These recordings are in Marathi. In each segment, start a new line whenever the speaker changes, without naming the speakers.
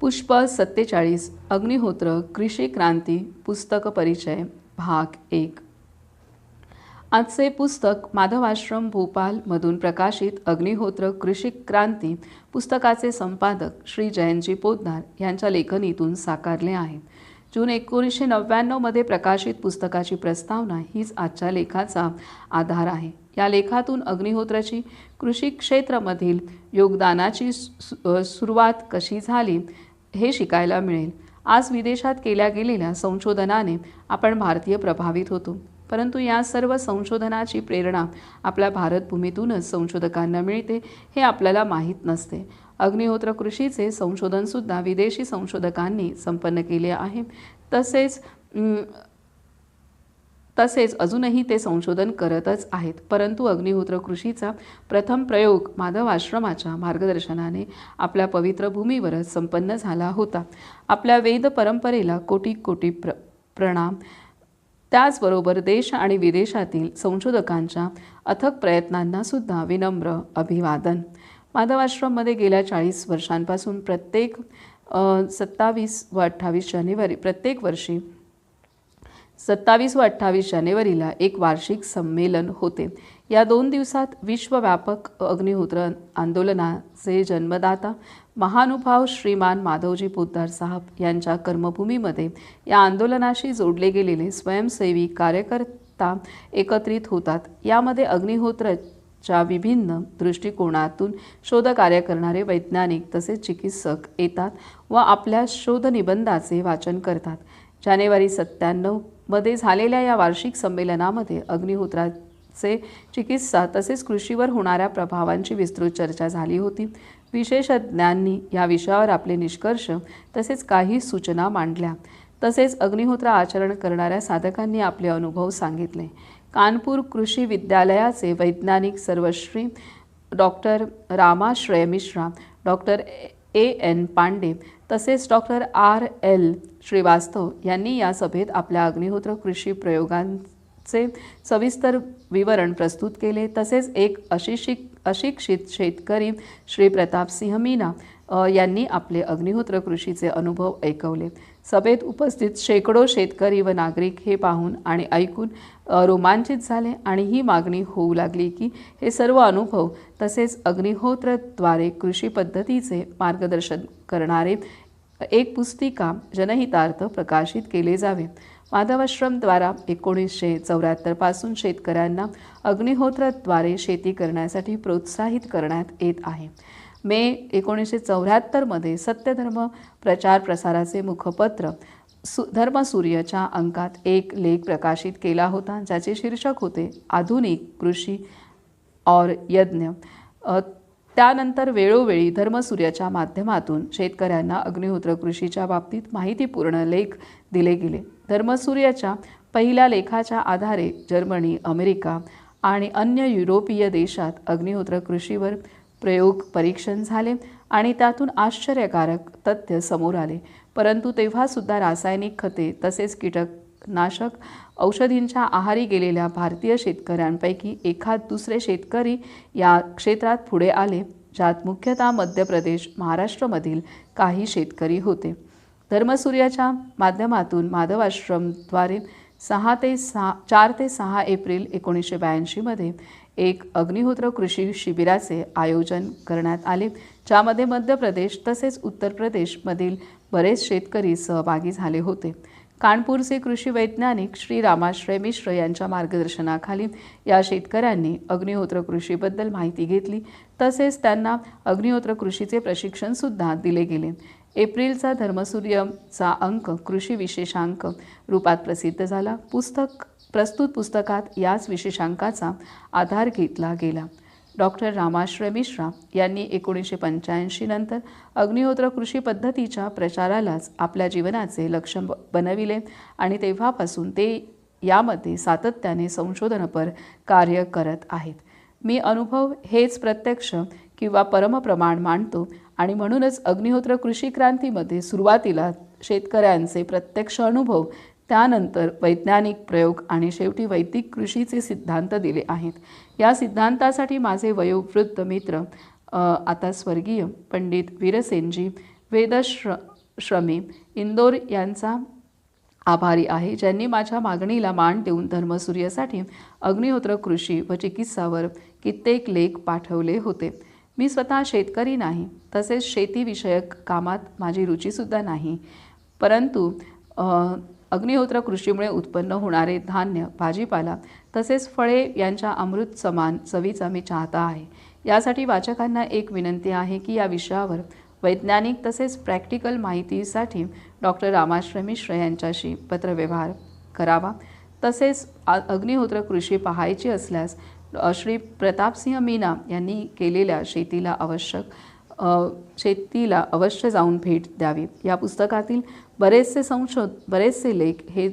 पुष्प सत्तेचाळीस अग्निहोत्र कृषी क्रांती पुस्तक परिचय भाग एक. आजचे पुस्तक माधवाश्रम भोपालमधून प्रकाशित अग्निहोत्र कृषी क्रांती पुस्तकाचे संपादक श्री जयंतजी पोद्दार यांच्या लेखनीतून साकारले आहे. जून एकोणीसशे नव्याण्णवमध्ये प्रकाशित पुस्तकाची प्रस्तावना हीच आजच्या लेखाचा आधार आहे. या लेखातून अग्निहोत्राची कृषी क्षेत्रामधील योगदानाची सु- सुरुवात कशी झाली? हे शिकायला मिळेल. आज विदेशात केल्या गेलेल्या संशोधनाने आपण भारतीय प्रभावित होतो. परंतु या सर्व संशोधनाची प्रेरणा आपल्या भारतभूमीतूनच संशोधकांना मिळते हे आपल्याला माहीत नसते. अग्निहोत्र कृषीचे संशोधनसुद्धा विदेशी संशोधकांनी संपन्न केले आहे. तसेच तसेच अजूनही ते संशोधन करतच आहेत. परंतु अग्निहोत्र कृषीचा प्रथम प्रयोग माधव आश्रमाच्या मार्गदर्शनाने आपल्या पवित्र भूमीवरच संपन्न झाला होता. आपल्या वेद परंपरेला कोटी कोटी प्र प्रणाम. त्याचबरोबर देश आणि विदेशातील संशोधकांच्या अथक प्रयत्नांना सुद्धा विनम्र अभिवादन. माधवाश्रममध्ये गेल्या चाळीस वर्षांपासून प्रत्येक सत्तावीस व अठ्ठावीस जानेवारी प्रत्येक वर्षी सत्तावीस व अठ्ठावीस जानेवारीला एक वार्षिक संमेलन होते. या दोन दिवसात विश्वव्यापक अग्निहोत्र आंदोलनाचे जन्मदाता महानुभाव श्रीमान माधवजी पोद्दार साहब यांच्या कर्मभूमीमध्ये या आंदोलनाशी जोडले गेलेले स्वयंसेवी कार्यकर्ता एकत्रित होतात. यामध्ये अग्निहोत्राच्या विभिन्न दृष्टिकोनातून शोधकार्य करणारे वैज्ञानिक तसेच चिकित्सक येतात व आपल्या शोधनिबंधाचे वाचन करतात. जानेवारी सत्त्याण्णवमध्ये झालेल्या या वार्षिक संमेलनामध्ये अग्निहोत्राचे चिकित्सा तसेच कृषीवर होणाऱ्या प्रभावांची विस्तृत चर्चा झाली होती. विशेषज्ञांनी या विषयावर आपले निष्कर्ष तसेच काही सूचना मांडल्या. तसेच अग्निहोत्र आचरण करणाऱ्या साधकांनी आपले अनुभव सांगितले. कानपूर कृषी विद्यालयाचे वैज्ञानिक सर्वश्री doctor Ramashray Mishra doctor A N Pandey तसेच डॉक्टर आर. एल. श्रीवास्तव यांनी या सभेत आपल्या अग्निहोत्र कृषी प्रयोगांचे सविस्तर विवरण प्रस्तुत केले. तसेच एक अशिक्षित अशिक्षित शेतकरी श्री प्रतापसिंह मीना यांनी आपले अग्निहोत्र कृषीचे अनुभव ऐकवले. सभेत उपस्थित शेकडो शेतकरी व नागरिक हे पाहून आणि ऐकून रोमांचित झाले आणि ही मागणी होऊ लागली की हे सर्व अनुभव तसेच अग्निहोत्रद्वारे कृषी पद्धतीचे मार्गदर्शन करणारे एक पुस्तिका जनहितार्थ प्रकाशित केले जावे. माधवाश्रमद्वारा एकोणीसशे चौऱ्याहत्तरपासून शेतकऱ्यांना अग्निहोत्रद्वारे शेती करण्यासाठी प्रोत्साहित करण्यात येत आहे. मे एकोणीसशे चौऱ्याहत्तरमध्ये सत्यधर्म प्रचार प्रसाराचे मुखपत्र सु धर्मसूर्यच्या अंकात एक लेख प्रकाशित केला होता ज्याचे शीर्षक होते आधुनिक कृषी और यज्ञ. त्यानंतर वेळोवेळी धर्मसूर्याच्या माध्यमातून शेतकऱ्यांना अग्निहोत्र कृषीच्या बाबतीत माहितीपूर्ण लेख दिले गेले. धर्मसूर्याच्या पहिल्या लेखाच्या आधारे जर्मनी अमेरिका आणि अन्य युरोपीय देशात अग्निहोत्र कृषीवर प्रयोग परीक्षण झाले आणि त्यातून आश्चर्यकारक तथ्य समोर आले. परंतु तेव्हासुद्धा रासायनिक खते तसेच कीटकनाशक औषधींच्या आहारी गेलेल्या भारतीय शेतकऱ्यांपैकी एखाद दुसरे शेतकरी या क्षेत्रात पुढे आले ज्यात मुख्यतः मध्य प्रदेश महाराष्ट्रामधील काही शेतकरी होते. धर्मसूर्याच्या माध्यमातून माधवाश्रमद्वारे सहा ते सहा चार ते सहा एप्रिल एकोणीसशे ब्याऐंशीमध्ये एक अग्निहोत्र कृषी शिबिराचे आयोजन करण्यात आले ज्यामध्ये मध्य प्रदेश तसेच उत्तर प्रदेशमधील बरेच शेतकरी सहभागी झाले होते. कानपूरचे कृषी वैज्ञानिक श्री रामाश्रय मिश्र यांच्या मार्गदर्शनाखाली या शेतकऱ्यांनी अग्निहोत्र कृषीबद्दल माहिती घेतली. तसेच त्यांना अग्निहोत्र कृषीचे प्रशिक्षणसुद्धा दिले गेले. एप्रिलचा धर्मसूर्यचा अंक कृषी विशेषांक रूपात प्रसिद्ध झाला. पुस्तक प्रस्तुत पुस्तकात याच विशेषांकाचा आधार घेतला गेला. डॉक्टर रामाश्रय मिश्रा यांनी एकोणीसशे पंच्याऐंशी नंतर अग्निहोत्र कृषी पद्धतीच्या प्रचारालाच आपल्या जीवनाचे लक्ष बनविले आणि तेव्हापासून ते यामध्ये सातत्याने संशोधनपर कार्य करत आहेत. मी अनुभव हेच प्रत्यक्ष किंवा परमप्रमाण मानतो आणि म्हणूनच अग्निहोत्र कृषी क्रांतीमध्ये सुरुवातीला शेतकऱ्यांचे प्रत्यक्ष अनुभव त्यानंतर वैज्ञानिक प्रयोग आणि शेवटी वैदिक कृषीचे सिद्धांत दिले आहेत. या सिद्धांतासाठी माझे वयोवृद्ध मित्र आता स्वर्गीय पंडित वीरसेनजी वेदश्र श्रमे इंदोर यांचा आभारी आहे ज्यांनी माझ्या मागणीला मान देऊन धर्मसूर्यासाठी अग्निहोत्र कृषी व चिकित्सावर कित्येक लेख पाठवले होते. मी स्वतः शेतकरी नाही तसेच शेतीविषयक कामात माझी रुचीसुद्धा नाही. परंतु अग्निहोत्र कृषीमुळे उत्पन्न होणारे धान्य भाजीपाला तसेच फळे यांच्या अमृत समान चवीचा मी चाहता आहे. यासाठी वाचकांना एक विनंती आहे की या विषयावर वैज्ञानिक तसेच प्रॅक्टिकल माहितीसाठी डॉक्टर रामाश्रय मिश्र यांच्याशी पत्रव्यवहार करावा. तसेच अग्निहोत्र कृषी पाहायची असल्यास श्री प्रतापसिंह मीना यांनी केलेल्या शेतीला आवश्यक शेतीला अवश्य जाऊन भेट द्यावी. या पुस्तकातील बरेचसे संशोध बरेचसे लेख हे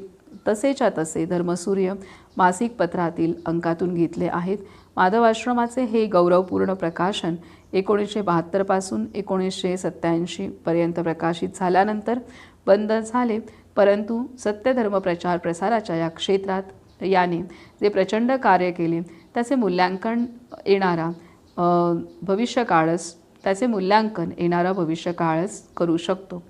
तसेच्या तसे धर्मसूर्य मासिक पत्रातील अंकातून घेतले आहेत. माधव आश्रमाचे हे गौरवपूर्ण प्रकाशन एकोणीसशे बहात्तरपासून एकोणीसशे सत्त्याऐंशीपर्यंत प्रकाशित झाल्यानंतर बंद झाले. परंतु सत्यधर्म प्रचार प्रसाराच्या या क्षेत्रात याने जे प्रचंड कार्य केले त्याचे मूल्यांकन येणारा भविष्यकाळच त्याचे मूल्यांकन येणारा भविष्यकाळच करू शकतो.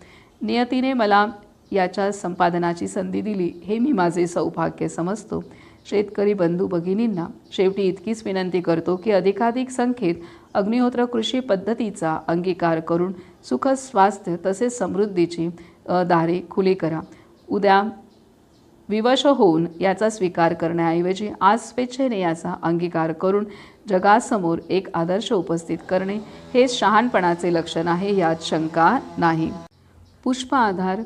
नियतीने मला याच्या संपादनाची संधी दिली हे मी माझे सौभाग्य समजतो. शेतकरी बंधू भगिनींना शेवटी इतकीच विनंती करतो की अधिकाधिक संख्येत अग्निहोत्र कृषी पद्धतीचा अंगीकार करून सुख स्वास्थ्य तसेच समृद्धीची दारे खुली करा. उद्या विवश होऊन याचा स्वीकार करण्याऐवजी आज स्वेच्छेने याचा अंगीकार करून जगासमोर एक आदर्श उपस्थित करणे हे शहाणपणाचे लक्षण आहे यात शंका नाही. पुष्प आधार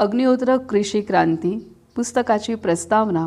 अग्निहोत्र कृषी क्रांती पुस्तकाची प्रस्तावना